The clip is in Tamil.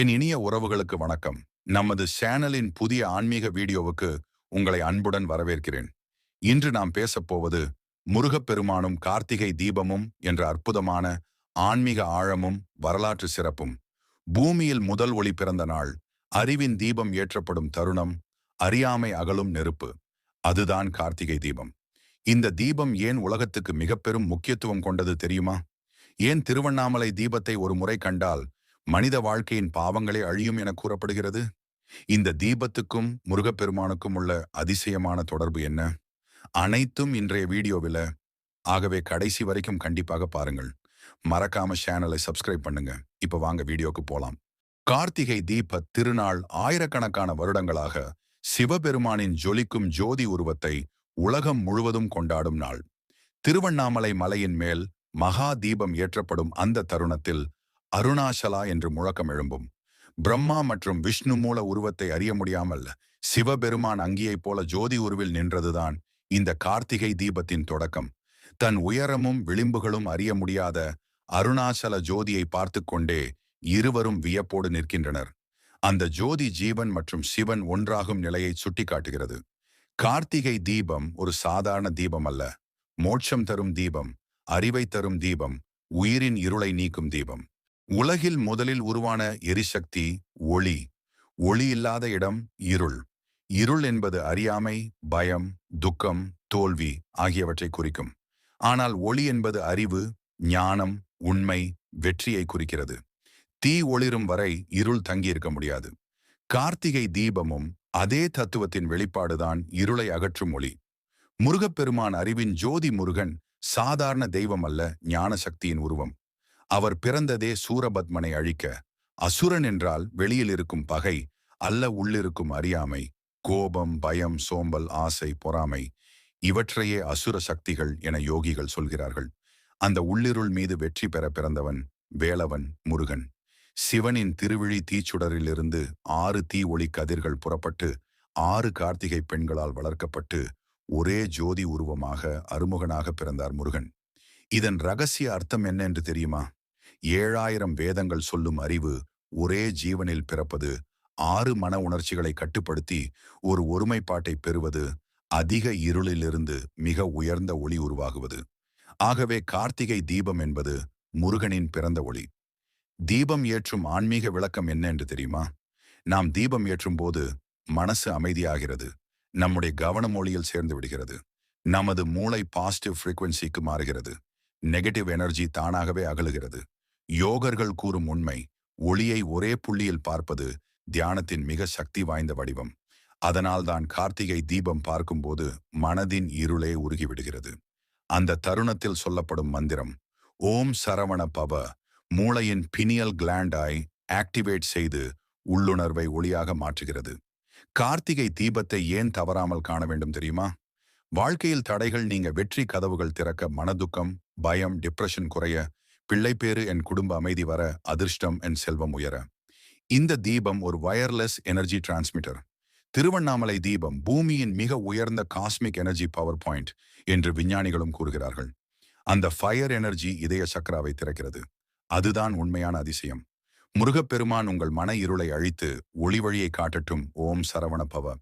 என் இனிய உறவுகளுக்கு வணக்கம். நமது சேனலின் புதிய ஆன்மீக வீடியோவுக்கு உங்களை அன்புடன் வரவேற்கிறேன். இன்று நாம் பேசப்போவது முருகப்பெருமானும் கார்த்திகை தீபமும் என்ற அற்புதமான ஆன்மீக ஆழமும் வரலாற்று சிறப்பும். பூமியில் முதல் ஒளி பிறந்த நாள். அறிவின் தீபம் ஏற்றப்படும் தருணம். அறியாமை அகலும் நெருப்பு. அதுதான் கார்த்திகை தீபம். இந்த தீபம் ஏன் உலகத்துக்கு மிக பெரும் முக்கியத்துவம் கொண்டது தெரியுமா? ஏன் திருவண்ணாமலை தீபத்தை ஒரு முறை கண்டால் மனித வாழ்க்கையின் பாவங்களே அழியும் என கூறப்படுகிறது. இந்த தீபத்துக்கும் முருகப்பெருமானுக்கும் உள்ள அதிசயமான தொடர்பு என்ன? அனைத்தும் இன்றைய வீடியோவில். ஆகவே கடைசி வரைக்கும் கண்டிப்பாக பாருங்கள். மறக்காம சேனலை சப்ஸ்கிரைப் பண்ணுங்க. இப்ப வாங்க வீடியோக்கு போலாம். கார்த்திகை தீப திருநாள் ஆயிரக்கணக்கான வருடங்களாக சிவபெருமானின் ஜொலிக்கும் ஜோதி உருவத்தை உலகம் முழுவதும் கொண்டாடும் நாள். திருவண்ணாமலை மலையின் மேல் மகா தீபம் ஏற்றப்படும் அந்த தருணத்தில் அருணாசலா என்று முழக்கம் எழும்பும். பிரம்மா மற்றும் விஷ்ணு மூல உருவத்தை அறிய முடியாமல் சிவபெருமான் அங்கியைப் போல ஜோதி உருவில் நின்றதுதான் இந்த கார்த்திகை தீபத்தின் தொடக்கம். தன் உயரமும் விளிம்புகளும் அறிய முடியாத அருணாசல ஜோதியை பார்த்து கொண்டே இருவரும் வியப்போடு நிற்கின்றனர். அந்த ஜோதி ஜீவன் மற்றும் சிவன் ஒன்றாகும் நிலையை சுட்டிக்காட்டுகிறது. கார்த்திகை தீபம் ஒரு சாதாரண தீபம் அல்ல. மோட்சம் தரும் தீபம் அறிவை தரும் தீபம் உயிரின் இருளை நீக்கும் தீபம். உலகில் முதலில் உருவான எரிசக்தி ஒளி. ஒளி இல்லாத இடம் இருள். இருள் என்பது அறியாமை பயம் துக்கம் தோல்வி ஆகியவற்றை குறிக்கும். ஆனால் ஒளி என்பது அறிவு ஞானம் உண்மை வெற்றியை குறிக்கிறது. தீ ஒளிரும் வரை இருள் தங்கியிருக்க முடியாது. கார்த்திகை தீபமும் அதே தத்துவத்தின் வெளிப்பாடுதான் இருளை அகற்றும் ஒளி. முருகப்பெருமான் அறிவின் ஜோதி முருகன் சாதாரண தெய்வம் அல்ல ஞான சக்தியின் உருவம். அவர் பிறந்ததே சூரபத்மனை அழிக்க அசுரன் என்றால் வெளியில் இருக்கும் பகை அல்ல உள்ளிருக்கும் அறியாமை கோபம் பயம் சோம்பல் ஆசை பொறாமை இவற்றையே அசுர சக்திகள் என யோகிகள் சொல்கிறார்கள். அந்த உள்ளிருள் மீது வெற்றி பெற பிறந்தவன் வேலவன் முருகன். சிவனின் திருவிழி தீச்சுடரிலிருந்து ஆறு தீ ஒளி கதிர்கள் புறப்பட்டு ஆறு கார்த்திகை பெண்களால் வளர்க்கப்பட்டு ஒரே ஜோதி உருவமாக அறுமுகனாக பிறந்தார் முருகன். இதன் ரகசிய அர்த்தம் என்ன என்று தெரியுமா? ஏழாயிரம் வேதங்கள் சொல்லும் அறிவு ஒரே ஜீவனில் பிறப்பது ஆறு மன உணர்ச்சிகளை கட்டுப்படுத்தி ஒரு ஒருமைப்பாட்டை பெறுவது அதிக இருளிலிருந்து மிக உயர்ந்த ஒளி உருவாகுவது. ஆகவே கார்த்திகை தீபம் என்பது முருகனின் பிறந்த ஒளி. தீபம் ஏற்றும் ஆன்மீக விளக்கம் என்ன என்று தெரியுமா? நாம் தீபம் ஏற்றும் போது மனசு அமைதியாகிறது நம்முடைய கவன மொழியில் சேர்ந்து விடுகிறது நமது மூளை பாசிட்டிவ் ஃப்ரீக்வன்சிக்கு மாறுகிறது நெகட்டிவ் எனர்ஜி தானாகவே அகலுகிறது. யோகர்கள் கூறும் உண்மை ஒளியை ஒரே புள்ளியில் பார்ப்பது தியானத்தின் மிக சக்தி வாய்ந்த வடிவம். அதனால்தான் கார்த்திகை தீபம் பார்க்கும்போது மனதின் இருளே உருகிவிடுகிறது. அந்த தருணத்தில் சொல்லப்படும் மந்திரம் ஓம் சரவண பவ மூளையின் பினியல் கிளாண்டாய் ஆக்டிவேட் செய்து உள்ளுணர்வை ஒளியாக மாற்றுகிறது. கார்த்திகை தீபத்தை ஏன் தவறாமல் காண வேண்டும் தெரியுமா? வாழ்க்கையில் தடைகள் நீங்க வெற்றி கதவுகள் திறக்க மனதுக்கம் பயம் டிப்ரெஷன் குறைய பிள்ளைப்பேறு என் குடும்ப அமைதி வர அதிர்ஷ்டம் என் செல்வம் உயர. இந்த தீபம் ஒரு வயர்லெஸ் எனர்ஜி டிரான்ஸ்மிட்டர் திருவண்ணாமலை தீபம் பூமியின் மிக உயர்ந்த காஸ்மிக் எனர்ஜி பவர் பாயிண்ட் என்று விஞ்ஞானிகளும் கூறுகிறார்கள். அந்த ஃபயர் எனர்ஜி இதய சக்கராவை திறக்கிறது. அதுதான் உண்மையான அதிசயம். முருகப்பெருமான் உங்கள் மன இருளை அழித்து ஒளி வழியை காட்டட்டும். ஓம் சரவண பவ.